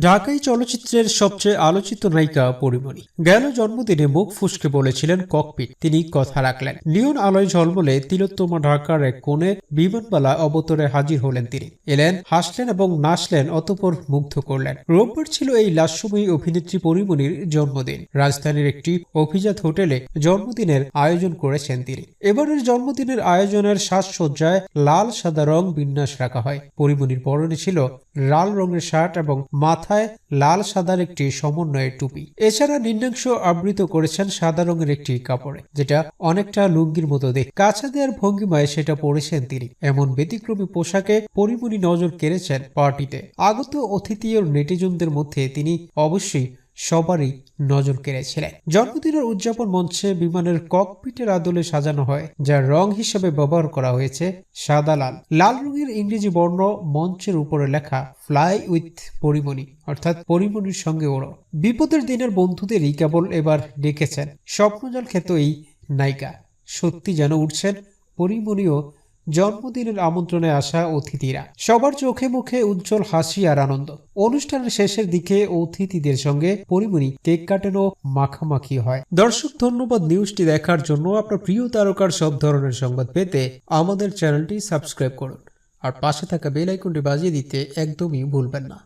ঢাকাই চলচ্চিত্রের সবচেয়ে আলোচিত নায়িকা পরিমণি। গেল জন্মদিনে মুখ ফুসকে বলেছিলেন ককপিট। তিনি কথা রাখলেন। নিয়ন আলোয় ঝলমলে তিলোত্তমা ঢাকার এক কোণে বিমানবালা অবতরে হাজির হলেন তিনি। এলেন, হাসলেন এবং নাচলেন অতপর মুগ্ধ করলেন। রোববার ছিল এই লাস্যময়ী অভিনেত্রী পরিমণির জন্মদিন। রাজধানীর একটি অভিজাত হোটেলে জন্মদিনের আয়োজন করেছেন তিনি। এবারের জন্মদিনের আয়োজনের সাজসজ্জায় লাল সাদা রং বিন্যাস রাখা হয়। পরিমণির পরনে ছিল লাল রঙের শার্ট এবং মাথায় লাল সাদার একটি সমন্বয়ের টুপি। এছাড়া নিম্নাংশ আবৃত করেছেন সাদা রঙের একটি কাপড়ে, যেটা অনেকটা লুঙ্গির মতো দেখ কাছা দেওয়ার ভঙ্গিমায় সেটা পরেছেন তিনি। এমন ব্যতিক্রমী পোশাকে পরিমণি নজর কেড়েছেন পার্টিতে। আগত অতিথি ও নেটিজনদের মধ্যে তিনি অবশ্যই সবারই নজর কেড়েছিলেন। জন্মদিনের উদযাপন মঞ্চে বিমানের ককপিটের আদলে সাজানো হয়, যার রং হিসেবে ব্যবহার করা হয়েছে সাদা লাল। লাল রঙের ইংরেজি বর্ণ মঞ্চের উপরে লেখা ফ্লাই উইথ পরিমণি অর্থাৎ পরিমণির সঙ্গে ওড়ো। বিপদের দিনের বন্ধুদেরই কেবল এবার ডেকেছেন। স্বপ্নজল খ্যাত এই নায়িকা। সত্যি যেন উঠছেন পরিমণিও জন্মদিনের আমন্ত্রণে আসা অতিথিরা। সবার চোখে মুখে উজ্জ্বল হাসি আর আনন্দ। অনুষ্ঠানের শেষের দিকে অতিথিদের সঙ্গে পরিমণি কেক কাটেনও মাখামাখি হয়। দর্শক, ধন্যবাদ নিউজটি দেখার জন্য আপনার প্রিয় তারকার সব ধরনের সংবাদ পেতে আমাদের চ্যানেলটি সাবস্ক্রাইব করুন। আর পাশে থাকা বেল আইকনটি বাজিয়ে দিতে একদমই ভুলবেন না।